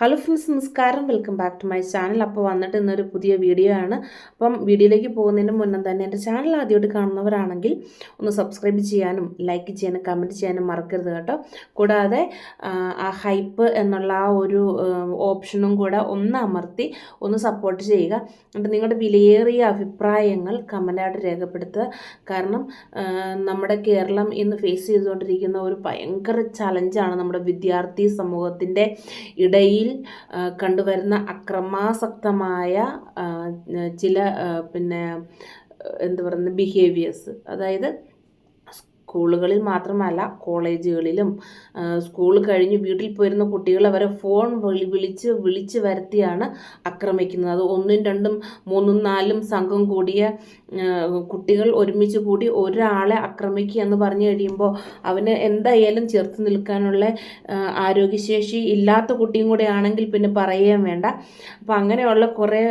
Hello friends നമസ്കാരം. Welcome back to my channel അപ്പോൾ വന്നിട്ട് ഇന്നൊരു പുതിയ വീഡിയോ ആണ്. അപ്പം വീഡിയോയിലേക്ക് പോകുന്നതിന് മുന്നേ തന്നെ എന്റെ ചാനൽ ആദ്യമായിട്ട് കാണുന്നവരാണെങ്കിൽ ഒന്ന് സബ്സ്ക്രൈബ് ചെയ്യാനും ലൈക്ക് ചെയ്യാനും കമന്റ് ചെയ്യാനും മറക്കരുത് കേട്ടോ. കൂടാതെ ആ, ഹൈപ്പ് എന്നുള്ള ആ ഒരു ഓപ്ഷനും കൂടെ ഒന്ന് അമർത്തി ഒന്ന് സപ്പോർട്ട് ചെയ്യുക. എന്നിട്ട് നിങ്ങളുടെ വിലയേറിയ അഭിപ്രായങ്ങൾ കമന്റായിട്ട് രേഖപ്പെടുത്തുക. കാരണം നമ്മുടെ കേരളം ഇന്ന് ഫേസ് ചെയ്തുകൊണ്ടിരിക്കുന്ന ഒരു ഭയങ്കര ചലഞ്ചാണ് നമ്മുടെ വിദ്യാർത്ഥി സമൂഹത്തിന്റെ ഇടയിൽ ആ, കണ്ടുവരുന്ന അക്രമാസക്തമായ ചില പിന്നെ എന്താ പറയുന്നത് ബിഹേവിയേഴ്സ് അതായത് സ്കൂളുകളിൽ മാത്രമല്ല കോളേജുകളിലും. സ്കൂൾ കഴിഞ്ഞ് വീട്ടിൽ പോയിരുന്ന കുട്ടികളെ വരെ ഫോൺ വിളി വിളിച്ച് വിളിച്ച് വരുത്തിയാണ് ആക്രമിക്കുന്നത്. അത് ഒന്നും രണ്ടും മൂന്നും നാലും സംഘം കൂടിയ കുട്ടികൾ ഒരുമിച്ച് കൂടി ഒരാളെ ആക്രമിക്കുക എന്ന് പറഞ്ഞു കഴിയുമ്പോൾ അവന് എന്തായാലും ചെറുത്ത് നിൽക്കാനുള്ള ആരോഗ്യശേഷി ഇല്ലാത്ത കുട്ടിയും കൂടെ ആണെങ്കിൽ പിന്നെ പറയുകയും വേണ്ട. അപ്പം അങ്ങനെയുള്ള കുറേ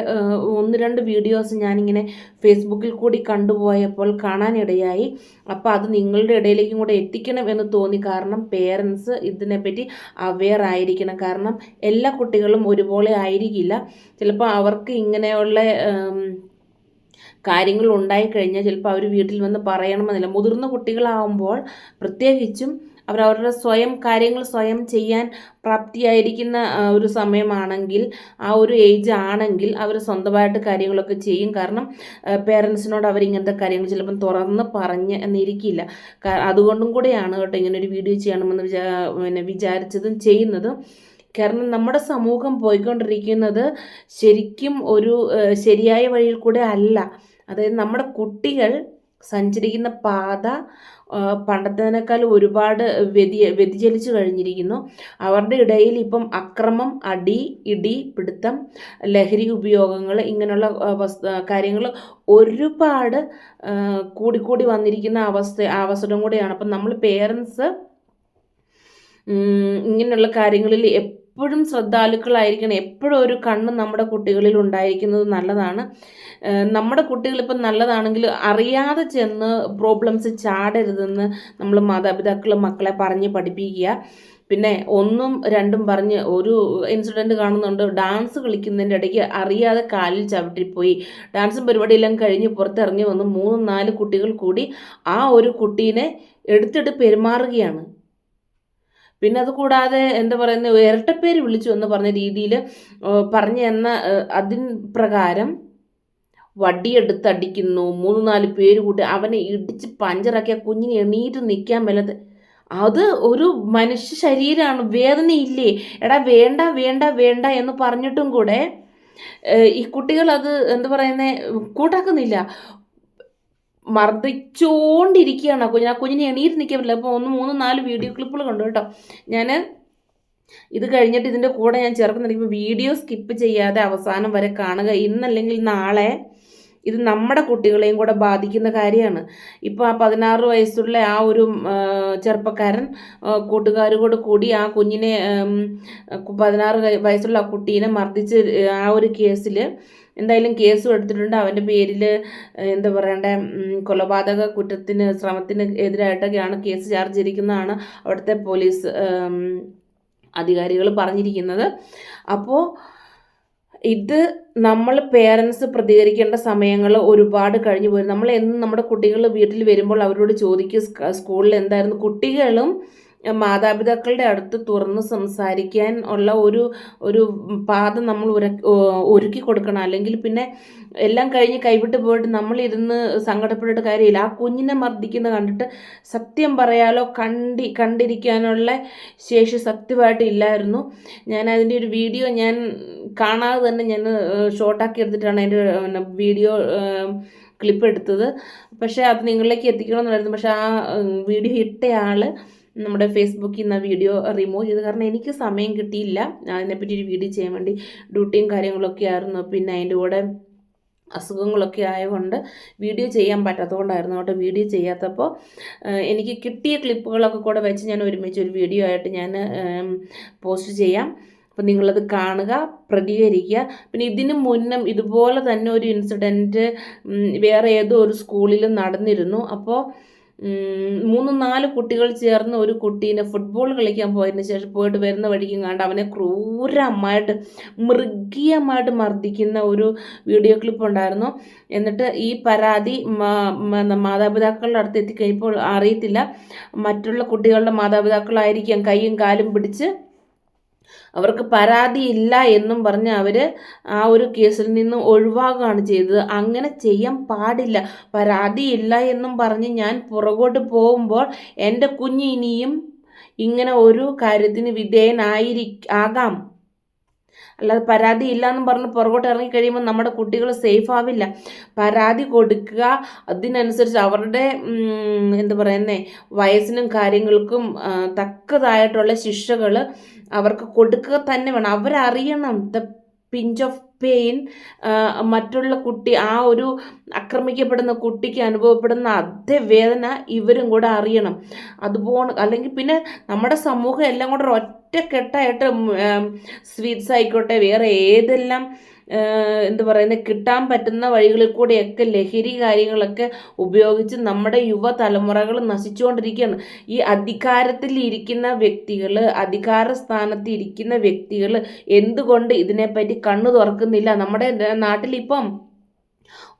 ഒന്ന് രണ്ട് വീഡിയോസ് ഞാനിങ്ങനെ ഫേസ്ബുക്കിൽ കൂടി കണ്ടുപോയപ്പോൾ കാണാനിടയായി. അപ്പോൾ അത് നിങ്ങളുടെ ഇടയിലേക്കും കൂടെ എത്തിക്കണം എന്ന് തോന്നി. കാരണം പേരൻസ് ഇതിനെപ്പറ്റി അവെയർ ആയിരിക്കണം. കാരണം എല്ലാ കുട്ടികളും ഒരുപോലെ ആയിരിക്കില്ല. ചിലപ്പോൾ അവർക്ക് ഇങ്ങനെയുള്ള കാര്യങ്ങൾ ഉണ്ടായിക്കഴിഞ്ഞാൽ ചിലപ്പോൾ അവർ വീട്ടിൽ വന്ന് പറയണമെന്നില്ല. മുതിർന്ന കുട്ടികളാവുമ്പോൾ പ്രത്യേകിച്ചും അവർ അവരുടെ സ്വയം കാര്യങ്ങൾ സ്വയം ചെയ്യാൻ പ്രാപ്തിയായിരിക്കുന്ന ഒരു സമയമാണെങ്കിൽ ആ ഒരു ഏജ് ആണെങ്കിൽ അവർ സ്വന്തമായിട്ട് കാര്യങ്ങളൊക്കെ ചെയ്യും. കാരണം പേരൻസിനോട് അവർ ഇങ്ങനത്തെ കാര്യങ്ങൾ ചിലപ്പം തുറന്ന് പറഞ്ഞ് എന്നിരിക്കില്ല. അതുകൊണ്ടും കൂടെയാണ് കേട്ടോ ഇങ്ങനെ ഒരു വീഡിയോ ചെയ്യണമെന്ന് വിചാ പിന്നെ വിചാരിച്ചതും ചെയ്യുന്നതും. കാരണം നമ്മുടെ സമൂഹം പോയിക്കൊണ്ടിരിക്കുന്നത് ശരിക്കും ഒരു ശരിയായ വഴിയിൽ കൂടെ അല്ല. അതായത് നമ്മുടെ കുട്ടികൾ സഞ്ചരിക്കുന്ന പാത പണ്ടത്തേനേക്കാൾ ഒരുപാട് വ്യതി വ്യതിചലിച്ചു കഴിഞ്ഞിരിക്കുന്നു. അവരുടെ ഇടയിൽ ഇപ്പം അക്രമം അടി ഇടി പിടുത്തം ലഹരി ഉപയോഗങ്ങൾ ഇങ്ങനെയുള്ള കാര്യങ്ങൾ ഒരുപാട് കൂടിക്കൂടി വന്നിരിക്കുന്ന അവസ്ഥ അവസരം കൂടെയാണ്. അപ്പം നമ്മൾ പേരൻസ് ഇങ്ങനെയുള്ള കാര്യങ്ങളിൽ എപ്പോഴും ശ്രദ്ധാലുക്കളായിരിക്കണം. എപ്പോഴും ഒരു കണ്ണ് നമ്മുടെ കുട്ടികളിൽ ഉണ്ടായിരിക്കുന്നത് നല്ലതാണ്. നമ്മുടെ കുട്ടികൾ ഇപ്പം നല്ലതാണെങ്കിൽ അറിയാതെ ചെന്ന് പ്രോബ്ലംസ് ചാടരുതെന്ന് നമ്മൾ മാതാപിതാക്കൾ മക്കളെ പറഞ്ഞ് പഠിപ്പിക്കുക. പിന്നെ ഒന്നും രണ്ടും പറഞ്ഞ് ഒരു ഇൻസിഡന്റ് കാണുന്നുണ്ട്. ഡാൻസ് കളിക്കുന്നതിന്റെ ഇടയ്ക്ക് അറിയാതെ കാലിൽ ചവിട്ടിപ്പോയി. ഡാൻസും പരിപാടിയെല്ലാം കഴിഞ്ഞ് പുറത്തിറങ്ങി വന്ന് മൂന്ന് നാല് കുട്ടികൾ കൂടി ആ ഒരു കുട്ടീനെ എടുത്തിട്ട് പെരുമാറുകയാണ്. പിന്നെ അത് കൂടാതെ എന്താ പറയുന്നത് ഇരട്ടപ്പേര് വിളിച്ചു എന്ന് പറഞ്ഞ രീതിയിൽ പറഞ്ഞു എന്ന അതിൻ പ്രകാരം വടിയെടുത്തടിക്കുന്നു മൂന്ന് നാല് പേര് കൂട്ടി അവനെ ഇടിച്ച് പഞ്ചറാക്കിയ കുഞ്ഞിനെ എണീറ്റ് നിൽക്കാൻ മേലത്ത്. അത് ഒരു മനുഷ്യ ശരീരമാണ് വേദനയില്ലേ? എടാ വേണ്ട വേണ്ട വേണ്ട എന്ന് പറഞ്ഞിട്ടും കൂടെ ഈ കുട്ടികൾ അത് എന്താ പറയുന്നത് കൂട്ടാക്കുന്നില്ല. മർദ്ദിച്ചുകൊണ്ടിരിക്കുകയാണ് ആ കുഞ്ഞിനെ ആ കുഞ്ഞിനെ എണീറ്റ് നിൽക്കാൻ പറ്റില്ല. അപ്പോൾ ഒന്ന് മൂന്ന് നാല് വീഡിയോ ക്ലിപ്പുകൾ കണ്ടു കേട്ടോ. ഞാൻ ഇത് കഴിഞ്ഞിട്ട് ഇതിന്റെ കൂടെ ഞാൻ ചേർക്കുന്നുണ്ടെങ്കിൽ വീഡിയോ സ്കിപ്പ് ചെയ്യാതെ അവസാനം വരെ കാണുക. ഇന്നല്ലെങ്കിൽ നാളെ ഇത് നമ്മുടെ കുട്ടികളെയും കൂടെ ബാധിക്കുന്ന കാര്യമാണ്. ഇപ്പോൾ ആ പതിനാറ് വയസ്സുള്ള ആ ഒരു ചെറുപ്പക്കാരൻ കൂട്ടുകാരോട് കൂടി ആ കുഞ്ഞിനെ പതിനാറ് വയ- വയസ്സുള്ള ആ കുട്ടീനെ മർദ്ദിച്ച് ആ ഒരു കേസിൽ എന്തായാലും കേസ് എടുത്തിട്ടുണ്ട്. അവന്റെ പേരിൽ എന്താ പറയണ്ടേ കൊലപാതക കുറ്റത്തിന് ശ്രമത്തിന് എതിരായിട്ടൊക്കെയാണ് കേസ് ചാർജ് ചെയ്തിരിക്കുന്നതാണ് അവിടുത്തെ പോലീസ് അധികാരികൾ പറഞ്ഞിരിക്കുന്നത്. അപ്പോൾ ഇത് നമ്മൾ പേരൻസ് പ്രതികരിക്കേണ്ട സമയങ്ങൾ ഒരുപാട് കഴിഞ്ഞു പോയി. നമ്മൾ എന്നും നമ്മുടെ കുട്ടികൾ വീട്ടിൽ വരുമ്പോൾ അവരോട് ചോദിക്കും സ്കൂളിൽ എന്തായിരുന്നു? കുട്ടികളും മാതാപിതാക്കളുടെ അടുത്ത് തുറന്ന് സംസാരിക്കാൻ ഉള്ള ഒരു ഒരു പാത നമ്മൾ ഒരുക്കി കൊടുക്കണം. അല്ലെങ്കിൽ പിന്നെ എല്ലാം കഴിഞ്ഞ് കൈവിട്ട് പോയിട്ട് നമ്മളിരുന്ന് സങ്കടപ്പെട്ടിട്ട് കാര്യമില്ല. ആ കുഞ്ഞിനെ മർദ്ദിക്കുന്ന കണ്ടിട്ട് സത്യം പറയാലോ കണ്ടി കണ്ടിരിക്കാനുള്ള ശേഷി സത്യമായിട്ട് ഇല്ലായിരുന്നു. ഞാൻ അതിന്റെ ഒരു വീഡിയോ ഞാൻ കാണാതെ തന്നെ ഞാൻ ഷോർട്ടാക്കി എടുത്തിട്ടാണ് അതിന്റെ വീഡിയോ ക്ലിപ്പ് എടുത്തത്. പക്ഷേ അത് നിങ്ങളിലേക്ക് എത്തിക്കണമെന്നുണ്ടായിരുന്നു പക്ഷേ ആ വീഡിയോ ഇട്ടയാൾ നമ്മുടെ ഫേസ്ബുക്കിൽ നിന്ന് വീഡിയോ റിമൂവ് ചെയ്ത്. കാരണം എനിക്ക് സമയം കിട്ടിയില്ല. അതിനെപ്പറ്റി ഒരു വീഡിയോ ചെയ്യാൻ വേണ്ടി ഡ്യൂട്ടിയും കാര്യങ്ങളൊക്കെ ആയിരുന്നു. പിന്നെ അതിന്റെ കൂടെ അസുഖങ്ങളൊക്കെ ആയതുകൊണ്ട് വീഡിയോ ചെയ്യാൻ പറ്റാത്തതുകൊണ്ടായിരുന്നു കേട്ടോ വീഡിയോ ചെയ്യാത്തപ്പോൾ. എനിക്ക് കിട്ടിയ ക്ലിപ്പുകളൊക്കെ കൂടെ വെച്ച് ഞാൻ ഒരുമിച്ച് ഒരു വീഡിയോ ആയിട്ട് ഞാൻ പോസ്റ്റ് ചെയ്യാം. അപ്പോൾ നിങ്ങളത് കാണുക പ്രതികരിക്കുക. പിന്നെ ഇതിനു മുന്നം ഇതുപോലെ തന്നെ ഒരു ഇൻസിഡന്റ് വേറെ ഏതോ ഒരു സ്കൂളിൽ നടന്നിരുന്നു. അപ്പോൾ മൂന്ന് നാല് കുട്ടികൾ ചേർന്ന് ഒരു കുട്ടീനെ ഫുട്ബോൾ കളിക്കാൻ പോയതിന് ശേഷം പോയിട്ട് വരുന്ന വഴിക്കും കണ്ട് അവനെ ക്രൂരമായിട്ട് മൃഗീയമായിട്ട് മർദ്ദിക്കുന്ന ഒരു വീഡിയോ ക്ലിപ്പ് ഉണ്ടായിരുന്നു. എന്നിട്ട് ഈ പരാതി മാതാപിതാക്കളുടെ അടുത്ത് എത്തിക്കഴിയുമ്പോൾ അറിയത്തില്ല. മറ്റുള്ള കുട്ടികളുടെ മാതാപിതാക്കളായിരിക്കാം കൈയും കാലും പിടിച്ച് അവർക്ക് പരാതിയില്ല എന്നും പറഞ്ഞ് അവർ ആ ഒരു കേസിൽ നിന്ന് ഒഴിവാകുകയാണ് ചെയ്തത്. അങ്ങനെ ചെയ്യാൻ പാടില്ല. പരാതിയില്ല എന്നും പറഞ്ഞ് ഞാൻ പുറകോട്ട് പോകുമ്പോൾ എന്റെ കുഞ്ഞ് ഇനിയും ഇങ്ങനെ ഒരു കാര്യത്തിന് വിധേയനായിരി ആകാം. അല്ലാതെ പരാതി ഇല്ല എന്നും പറഞ്ഞ് പുറകോട്ട് ഇറങ്ങി കഴിയുമ്പോൾ നമ്മുടെ കുട്ടികൾ സേഫ് ആവില്ല. പരാതി കൊടുക്കുക അതിനനുസരിച്ച് അവരുടെ എന്താ പറയുന്നേ വയസ്സിനും കാര്യങ്ങൾക്കും തക്കതായിട്ടുള്ള ശിക്ഷകൾ അവർക്ക് കൊടുക്കുക തന്നെ വേണം. അവരറിയണം ദ പിഞ്ച് ഓഫ് പെയിൻ മറ്റുള്ള കുട്ടി ആ ഒരു ആക്രമിക്കപ്പെടുന്ന കുട്ടിക്ക് അനുഭവപ്പെടുന്ന അതേ വേദന ഇവരും കൂടെ അറിയണം. അതുപോലെ അല്ലെങ്കിൽ പിന്നെ നമ്മുടെ സമൂഹം എല്ലാം കൂടെ ഒറ്റക്കെട്ടായിട്ട് സ്വീറ്റ്സ് ആയിക്കോട്ടെ വേറെ ഏതെല്ലാം എന്ത് പറയുന്നത് കിട്ടാൻ പറ്റുന്ന വഴികളിൽ കൂടെയൊക്കെ ലഹരി കാര്യങ്ങളൊക്കെ ഉപയോഗിച്ച് നമ്മുടെ യുവതലമുറകൾ നശിച്ചുകൊണ്ടിരിക്കുകയാണ്. ഈ അധികാരത്തിൽ ഇരിക്കുന്ന വ്യക്തികൾ അധികാര സ്ഥാനത്ത് ഇരിക്കുന്ന വ്യക്തികൾ എന്തുകൊണ്ട് ഇതിനെപ്പറ്റി കണ്ണു തുറക്കുന്നില്ല? നമ്മുടെ നാട്ടിലിപ്പം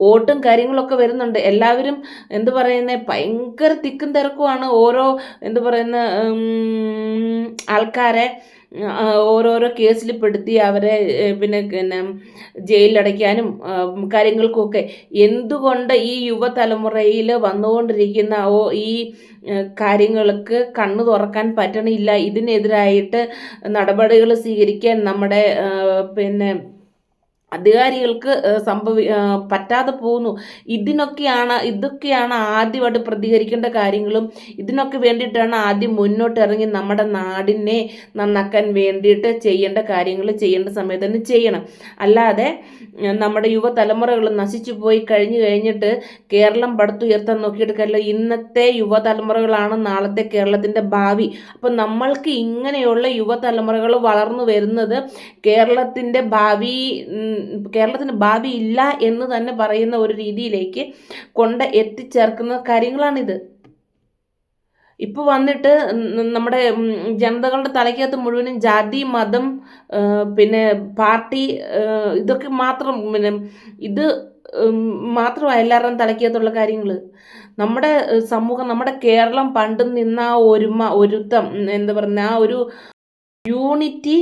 ഓട്ടും കാര്യങ്ങളൊക്കെ വരുന്നുണ്ട്. എല്ലാവരും എന്ത് പറയുന്നത് ഭയങ്കര തിക്കും തിരക്കുമാണ് ഓരോ എന്ത് പറയുന്ന ആൾക്കാരെ ഓരോരോ കേസിൽ പെടുത്തി അവരെ പിന്നെ പിന്നെ ജയിലിലടയ്ക്കാനും കാര്യങ്ങൾക്കൊക്കെ എന്തുകൊണ്ട് ഈ യുവതലമുറയിൽ വന്നുകൊണ്ടിരിക്കുന്ന ഓ ഈ കാര്യങ്ങൾക്ക് കണ്ണു തുറക്കാൻ പറ്റണില്ല? ഇതിനെതിരായിട്ട് നടപടികൾ സ്വീകരിക്കാൻ നമ്മുടെ പിന്നെ അധികാരികൾക്ക് സംഭവി പറ്റാതെ പോകുന്നു. ഇതിനൊക്കെയാണ് ഇതൊക്കെയാണ് ആദ്യമായിട്ട് പ്രതികരിക്കേണ്ട കാര്യങ്ങളും. ഇതിനൊക്കെ വേണ്ടിയിട്ടാണ് ആദ്യം മുന്നോട്ട് ഇറങ്ങി നമ്മുടെ നാടിനെ നന്നാക്കാൻ വേണ്ടിയിട്ട് ചെയ്യേണ്ട കാര്യങ്ങൾ ചെയ്യേണ്ട സമയത്ത് തന്നെ ചെയ്യണം. അല്ലാതെ നമ്മുടെ യുവതലമുറകൾ നശിച്ചു പോയി കഴിഞ്ഞു കഴിഞ്ഞിട്ട് കേരളം പടുത്തുയർത്താൻ നോക്കിയിട്ട് കാര്യമില്ല. ഇന്നത്തെ യുവതലമുറകളാണ് നാളത്തെ കേരളത്തിന്റെ ഭാവി. അപ്പം നമ്മൾക്ക് ഇങ്ങനെയുള്ള യുവതലമുറകൾ വളർന്നു വരുന്നത് കേരളത്തിന്റെ ഭാവി കേരളത്തിന് ഭാവി ഇല്ല എന്ന് തന്നെ പറയുന്ന ഒരു രീതിയിലേക്ക് കൊണ്ട് എത്തിച്ചേർക്കുന്ന കാര്യങ്ങളാണിത്. ഇപ്പോൾ വന്നിട്ട് നമ്മുടെ ജനതകളുടെ തലയ്ക്കകത്ത് മുഴുവനും ജാതി മതം പിന്നെ പാർട്ടി ഇതൊക്കെ മാത്രം പിന്നെ ഇത് മാത്രം മാത്രമാണ് എല്ലാവരുടെയും തലയ്ക്കകത്തുള്ള കാര്യങ്ങൾ നമ്മുടെ സമൂഹം നമ്മുടെ കേരളം പണ്ട് നിന്ന ആ ഒരുമ ഒരുത്തം എന്താ പറയുക ആ ഒരു യൂണിറ്റി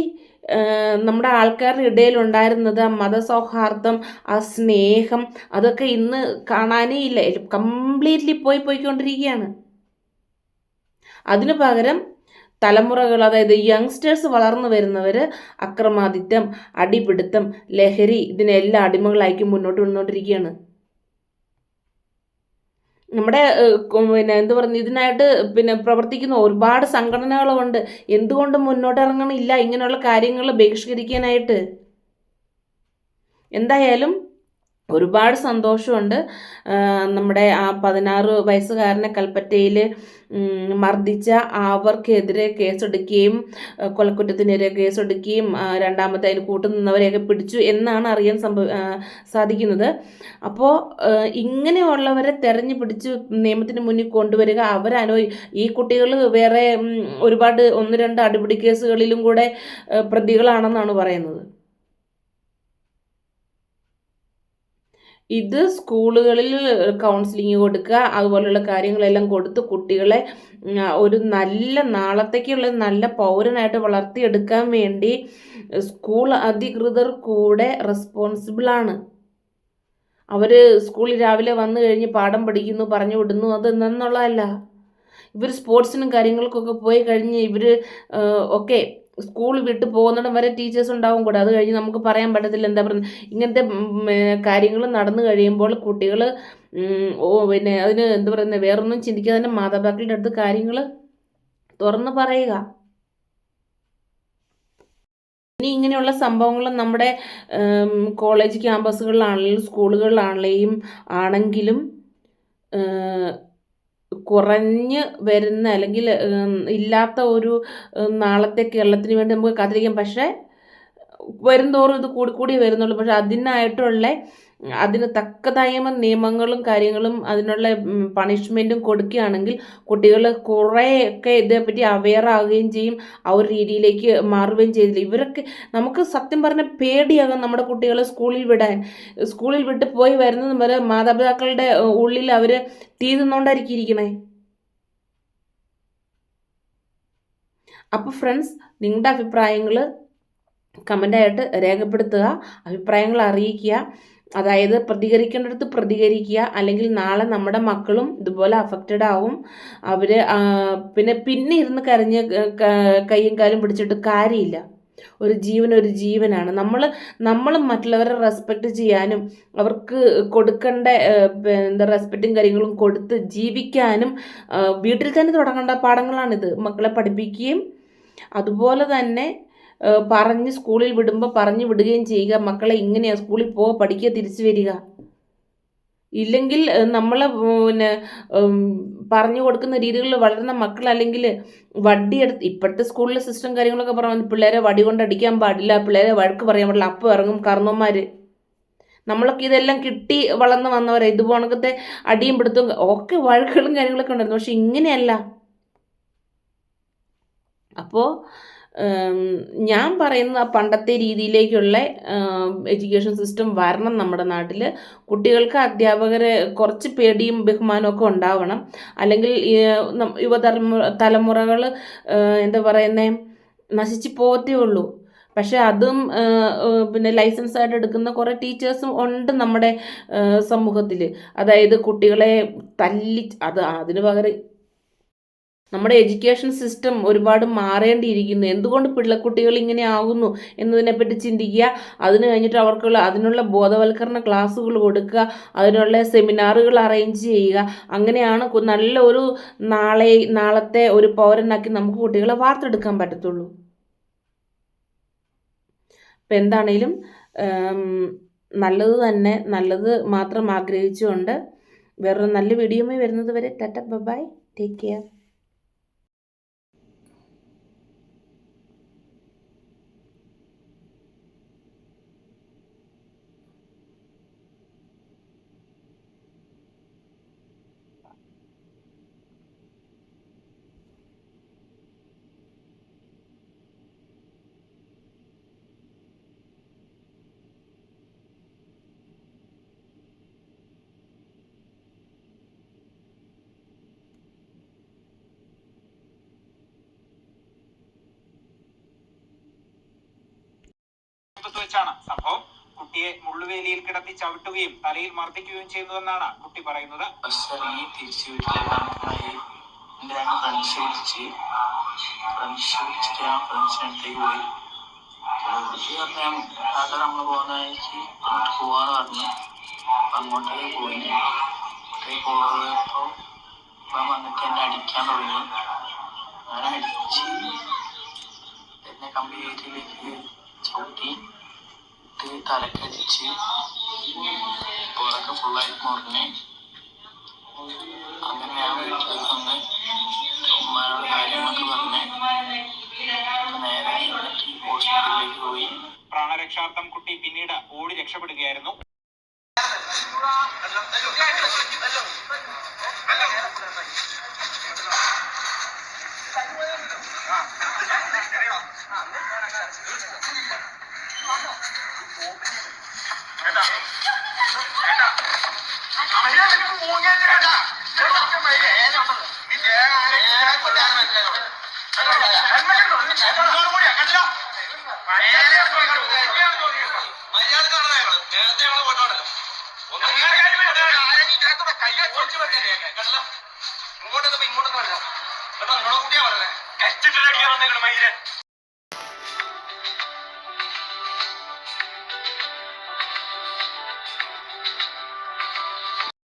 നമ്മുടെ ആൾക്കാരുടെ ഇടയിൽ ഉണ്ടായിരുന്നത് മതസൗഹാർദ്ദം ആ സ്നേഹം അതൊക്കെ ഇന്ന് കാണാനേ ഇല്ല. കംപ്ലീറ്റ്ലി പോയി പോയിക്കൊണ്ടിരിക്കുകയാണ്. അതിനു പകരം തലമുറകൾ അതായത് യങ്സ്റ്റേഴ്സ് വളർന്നു വരുന്നവർ അക്രമാദിത്യം അടിപിടുത്തം ലഹരി ഇതിനെല്ലാം അടിമകളായിരിക്കും മുന്നോട്ട് വന്നുകൊണ്ടിരിക്കുകയാണ്. നമ്മുടെ പിന്നെ എന്ത് പറയുന്നത് ഇതിനായിട്ട് പിന്നെ പ്രവർത്തിക്കുന്ന ഒരുപാട് സംഘടനകളുണ്ട്. എന്തുകൊണ്ട് മുന്നോട്ട് ഇറങ്ങണില്ല ഇങ്ങനെയുള്ള കാര്യങ്ങൾ ബഹിഷ്കരിക്കാനായിട്ട്. എന്തായാലും ഒരുപാട് സന്തോഷമുണ്ട്. നമ്മുടെ ആ പതിനാറ് വയസ്സുകാരനെ കൽപ്പറ്റയിൽ മർദ്ദിച്ച അവർക്കെതിരെ കേസെടുക്കുകയും കൊലക്കുറ്റത്തിനെതിരെ കേസെടുക്കുകയും രണ്ടാമത്തെ കൂട്ടു കൂട്ടുനിന്നവരെയൊക്കെ പിടിച്ചു എന്നാണ് അറിയാൻ സംഭവ സാധിക്കുന്നത്. അപ്പോൾ ഇങ്ങനെയുള്ളവരെ തെരഞ്ഞു പിടിച്ച് നിയമത്തിന് മുന്നിൽ കൊണ്ടുവരിക അവരനോ ഈ കുട്ടികൾ വേറെ ഒരുപാട് ഒന്ന് രണ്ട് അടിപിടി കേസുകളിലും കൂടെ പ്രതികളാണെന്നാണ് പറയുന്നത്. ഇത് സ്കൂളുകളിൽ കൗൺസിലിംഗ് കൊടുക്കുക അതുപോലെയുള്ള കാര്യങ്ങളെല്ലാം കൊടുത്ത് കുട്ടികളെ ഒരു നല്ല നാളത്തേക്കുള്ള നല്ല പൗരനായിട്ട് വളർത്തിയെടുക്കാൻ വേണ്ടി സ്കൂൾ അധികൃതർ കൂടെ റെസ്പോൺസിബിളാണ് അവർ സ്കൂളിൽ രാവിലെ വന്നു കഴിഞ്ഞ് പാഠം പഠിക്കുന്നു പറഞ്ഞു വിടുന്നു അത് എന്നുള്ളതല്ല ഇവർ സ്പോർട്സിനും കാര്യങ്ങൾക്കൊക്കെ പോയി കഴിഞ്ഞ് ഇവർ ഒക്കെ സ്കൂൾ വിട്ട് പോകുന്നിടം വരെ ടീച്ചേഴ്സ് ഉണ്ടാവും കൂടെ. അത് കഴിഞ്ഞ് നമുക്ക് പറയാൻ പറ്റത്തില്ല എന്താ പറയുന്നത് ഇങ്ങനത്തെ കാര്യങ്ങൾ നടന്നു കഴിയുമ്പോൾ കുട്ടികൾ ഓ പിന്നെ അതിന് എന്താ പറയുന്നത് വേറൊന്നും ചിന്തിക്കാതെ തന്നെ മാതാപിതാക്കളുടെ അടുത്ത് കാര്യങ്ങൾ തുറന്ന് പറയുക. ഇനി ഇങ്ങനെയുള്ള സംഭവങ്ങൾ നമ്മുടെ കോളേജ് ക്യാമ്പസുകളിലാണെങ്കിലും സ്കൂളുകളിലാണെങ്കിലും ആണെങ്കിലും കുറഞ്ഞ് വരുന്ന അല്ലെങ്കിൽ ഇല്ലാത്ത ഒരു നാളത്തെ കേരളത്തിന് വേണ്ടി നമുക്ക് കാത്തിരിക്കാം. പക്ഷേ വരുംതോറും ഇത് കൂടിക്കൂടി കൂടി വരുന്നുള്ളൂ. പക്ഷെ അതിനായിട്ടുള്ള അതിന് തക്കതായ നിയമങ്ങളും കാര്യങ്ങളും അതിനുള്ള പണിഷ്മെന്റും കൊടുക്കുകയാണെങ്കിൽ കുട്ടികൾ കുറേയൊക്കെ ഇതേപ്പറ്റി അവെയർ ആവുകയും ചെയ്യും. ആ ഒരു രീതിയിലേക്ക് മാറുകയും ചെയ്തില്ല. ഇവരൊക്കെ നമുക്ക് സത്യം പറഞ്ഞ പേടിയാകും നമ്മുടെ കുട്ടികളെ സ്കൂളിൽ വിടാൻ. സ്കൂളിൽ വിട്ട് പോയി വരുന്നത് വരെ മാതാപിതാക്കളുടെ ഉള്ളിൽ അവർ തീ തിന്നുകൊണ്ടായിരിക്കും ഇരിക്കണേ. അപ്പോൾ ഫ്രണ്ട്സ് നിങ്ങളുടെ അഭിപ്രായങ്ങൾ കമന്റായിട്ട് രേഖപ്പെടുത്തുക അഭിപ്രായങ്ങൾ അറിയിക്കുക. അതായത് പ്രതികരിക്കേണ്ടടുത്ത് പ്രതികരിക്കുക അല്ലെങ്കിൽ നാളെ നമ്മുടെ മക്കളും ഇതുപോലെ അഫക്റ്റഡ് ആവും. അവർ പിന്നെ പിന്നെ ഇരുന്ന് കരഞ്ഞ് കയ്യും കാലും പിടിച്ചിട്ട് കാര്യമില്ല. ഒരു ജീവൻ ഒരു ജീവനാണ്. നമ്മൾ നമ്മൾ മറ്റുള്ളവരെ റെസ്പെക്റ്റ് ചെയ്യാനും അവർക്ക് കൊടുക്കേണ്ട എന്താ റെസ്പെക്റ്റും കാര്യങ്ങളും കൊടുത്ത് ജീവിക്കാനും വീട്ടിൽ തന്നെ തുടങ്ങേണ്ട പാഠങ്ങളാണിത്. മക്കളെ പഠിപ്പിക്കുകയും അതുപോലെ തന്നെ പറഞ്ഞ് സ്കൂളിൽ വിടുമ്പോൾ പറഞ്ഞു വിടുകയും ചെയ്യുക. മക്കളെ ഇങ്ങനെയാണ് സ്കൂളിൽ പോവുക പഠിക്കുക തിരിച്ചു വരിക. ഇല്ലെങ്കിൽ നമ്മൾ പിന്നെ പറഞ്ഞു കൊടുക്കുന്ന രീതികളിൽ വളരുന്ന മക്കൾ അല്ലെങ്കിൽ വടിയെടുത്ത് ഇപ്പോഴത്തെ സ്കൂളിലെ സിസ്റ്റം കാര്യങ്ങളൊക്കെ പറഞ്ഞു പിള്ളേരെ വടി കൊണ്ട് അടിക്കാൻ പാടില്ല. പിള്ളേരെ വഴക്ക് പറയാൻ പാടില്ല. അപ്പം ഇറങ്ങും കർണന്മാർ നമ്മളൊക്കെ ഇതെല്ലാം കിട്ടി വളർന്ന് വന്നവരെ ഇതുപോണക്കത്തെ അടിയും പിടുത്തും ഒക്കെ വഴക്കുകളും കാര്യങ്ങളൊക്കെ ഉണ്ടായിരുന്നു. പക്ഷെ ഇങ്ങനെയല്ല. അപ്പോൾ ഞാൻ പറയുന്ന പണ്ടത്തെ രീതിയിലേക്കുള്ള എഡ്യൂക്കേഷൻ സിസ്റ്റം വരണം നമ്മുടെ നാട്ടിൽ കുട്ടികൾക്ക് അധ്യാപകരെ കുറച്ച് പേടിയും ബഹുമാനമൊക്കെ ഉണ്ടാവണം. അല്ലെങ്കിൽ യുവതലമുറ തലമുറകൾ എന്താ പറയുന്നത് നശിച്ചു പോകത്തേ ഉള്ളൂ. പക്ഷേ അതും പിന്നെ ലൈസൻസ് ആയിട്ട് എടുക്കുന്ന കുറേ ടീച്ചേഴ്സും ഉണ്ട് നമ്മുടെ സമൂഹത്തിൽ അതായത് കുട്ടികളെ തല്ലി അത് അതിന് പകരം നമ്മുടെ എഡ്യൂക്കേഷൻ സിസ്റ്റം ഒരുപാട് മാറേണ്ടിയിരിക്കുന്നു. എന്തുകൊണ്ട് പിള്ളക്കുട്ടികൾ ഇങ്ങനെ ആകുന്നു എന്നതിനെപ്പറ്റി ചിന്തിക്കുക? അതിന് കഴിഞ്ഞിട്ട് അവർക്കുള്ള അതിനുള്ള ബോധവൽക്കരണ ക്ലാസ്സുകൾ കൊടുക്കുക അതിനുള്ള സെമിനാറുകൾ അറേഞ്ച് ചെയ്യുക. അങ്ങനെയാണ് നല്ല ഒരു നാളെ നാളത്തെ ഒരു പൗരനാക്കി നമുക്ക് കുട്ടികളെ വാർത്തെടുക്കാൻ പറ്റത്തുള്ളൂ. ഇപ്പം എന്താണേലും നല്ലത് തന്നെ നല്ലത് മാത്രം ആഗ്രഹിച്ചുകൊണ്ട് വേറൊരു നല്ല വീഡിയോയുമായി വരുന്നത് വരെ. Tata bye. Take care. വെച്ചാണ്. സംഭവം കുട്ടിയെ മുള്ളുവേലിയിൽ കിടത്തി ചവിട്ടുകയും തലയിൽ മർദ്ദിക്കുകയും ചെയ്യുന്നുവെന്നാണ് കുട്ടി പറയുന്നത്. അടിക്കാൻ തുടങ്ങി. അങ്ങനെ അടിച്ച് എന്നെ കമ്പ്യൂട്ടറിലേക്ക് ചവിട്ടി. ഇട്ട് തലക്കരിച്ച് പുറക്കെ ഫുള്ളായിട്ട് മുറിഞ്ഞ്. അങ്ങനെ ഞാൻ വീട്ടിലേക്ക് വന്ന് ഉമ്മാനോട് കാര്യങ്ങളൊക്കെ പറഞ്ഞ് നേരെ ഹോസ്പിറ്റലിലേക്ക് പോയി. പ്രാണരക്ഷാർത്ഥം കുട്ടി പിന്നീട് ഓടി രക്ഷപ്പെടുകയായിരുന്നു. ഇങ്ങോട്ടൊന്നും അല്ല കേട്ടോ നിങ്ങളെ കൂട്ടിയാ പറഞ്ഞേ കച്ചിട്ട് അടിക്കാൻ വന്നേക്കണം മൈരൻ.